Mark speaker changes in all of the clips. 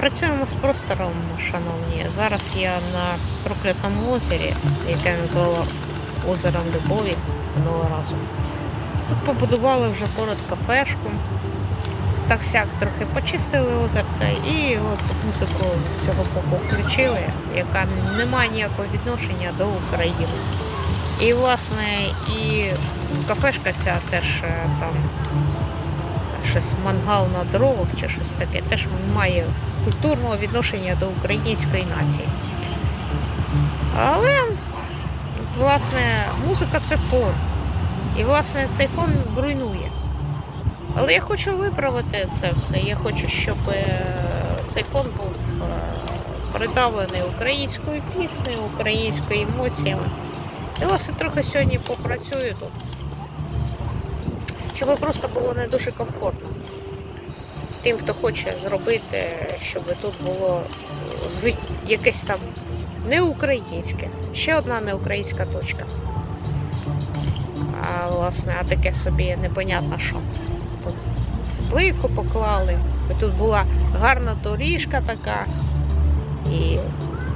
Speaker 1: Працюємо з простором, шановні. Зараз я на проклятому озері, яке я назвала озером Любові минулого разу. Тут побудували вже поряд кафешку. Так сяк трохи почистили озерце і от музику з цього боку включили, яка не має ніякого відношення до України. І, власне, і кафешка ця теж е, там щось мангал на дровах чи щось таке, теж має культурного відношення до української нації. Але, власне, музика це фон. І, власне, цей фон руйнує. Але я хочу виправити це все. Я хочу, щоб е, цей фон був е, придавлений українською піснею, українською емоціями. І власне трохи сьогодні попрацюю тут. Щоб просто було не дуже комфортно. Тим, хто хоче зробити, щоб тут було е, якесь там неукраїнське. Ще одна неукраїнська точка. А власне, а таке собі непонятно що. Тут плитку поклали. Тут була гарна доріжка така. І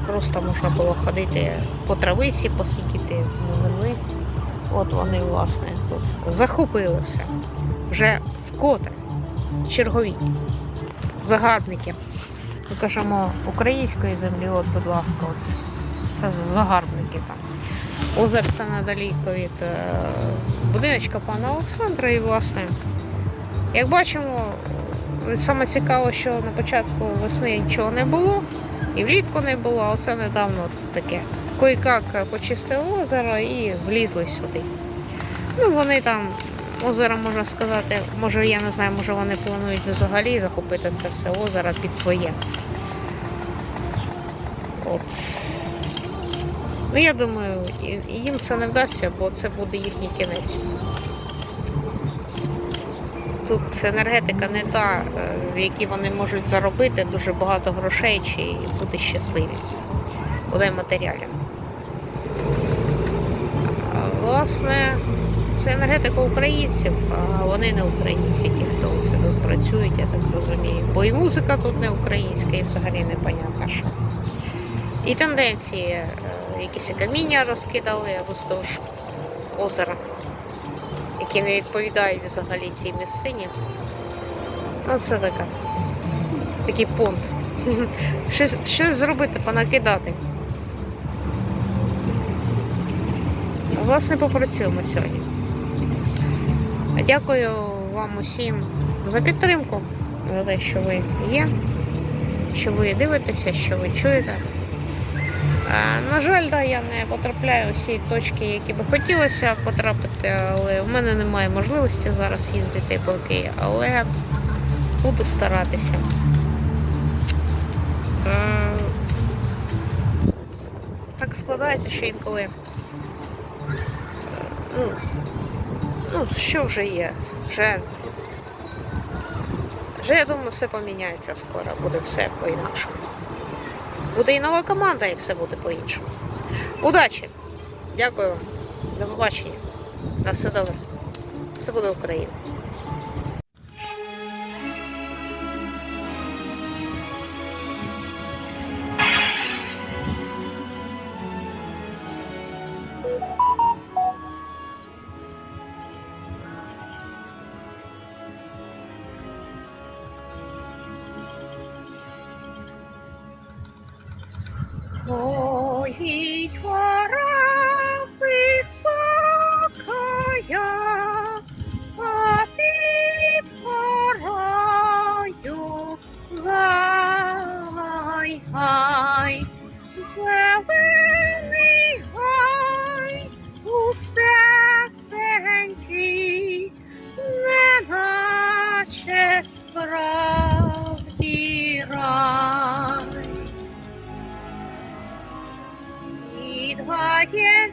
Speaker 1: просто можна було ходити по трависі, посидіти землі. От вони, власне, тут захопили. Вже вкотре. Чергові. Загарбники. Ми кажемо української землі, от, будь ласка, ось. Це загарбники там. Озерце недаліко від е, будиночка пана Олександра і власне. Як бачимо, саме цікаво, що на початку весни нічого не було, і влітку не було, а оце недавно таке. Кой-как почистили озеро і влізли сюди. Ну, вони там, озеро, можна сказати, може, я не знаю, може вони планують взагалі захопити це все озеро під своє. От. Ну, я думаю, їм це не вдасться, бо це буде їхній кінець. Тут енергетика не та, е, в якій вони можуть заробити дуже багато грошей чи бути щасливі. Буде матеріалів. А, Власне, це енергетика українців, а вони не українці, ті, хто це тут працюють, я так розумію. Бо і музика тут не українська, і взагалі непонятно що. І тенденції, е, якісь каміння розкидали вздовж озера, які не відповідають взагалі цій місцині. Ну, це така. Такий понт. Щось зробити, понакидати. Власне, попрацюємо сьогодні. Дякую вам усім за підтримку, за те, що ви є, що ви дивитеся, що ви чуєте. На жаль, да, я не потрапляю всі точки, які би хотілося потрапити, але в мене немає можливості зараз їздити поки, але буду старатися. Так складається, що інколи. Ну, ну, що вже є? Вже, вже я думаю, все поміняється скоро, буде все по-іншому. Буде і нова команда, і все буде по-іншому. Удачі! Дякую вам. До побачення. На все добре. Все буде Україна. like.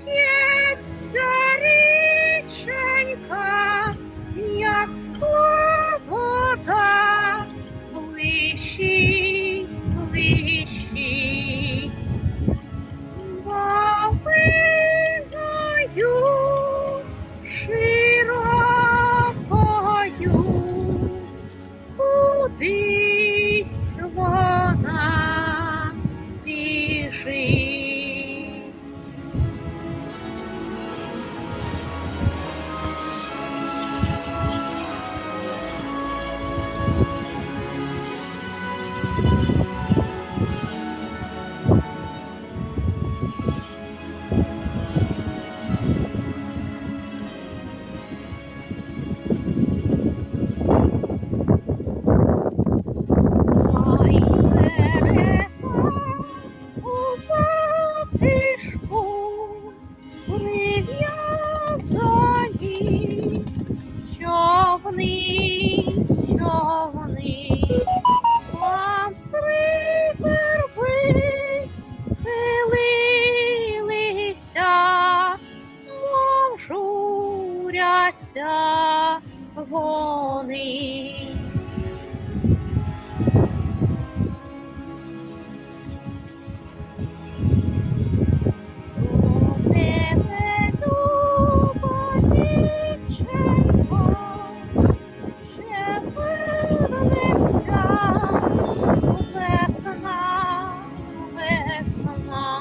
Speaker 1: 嗯啊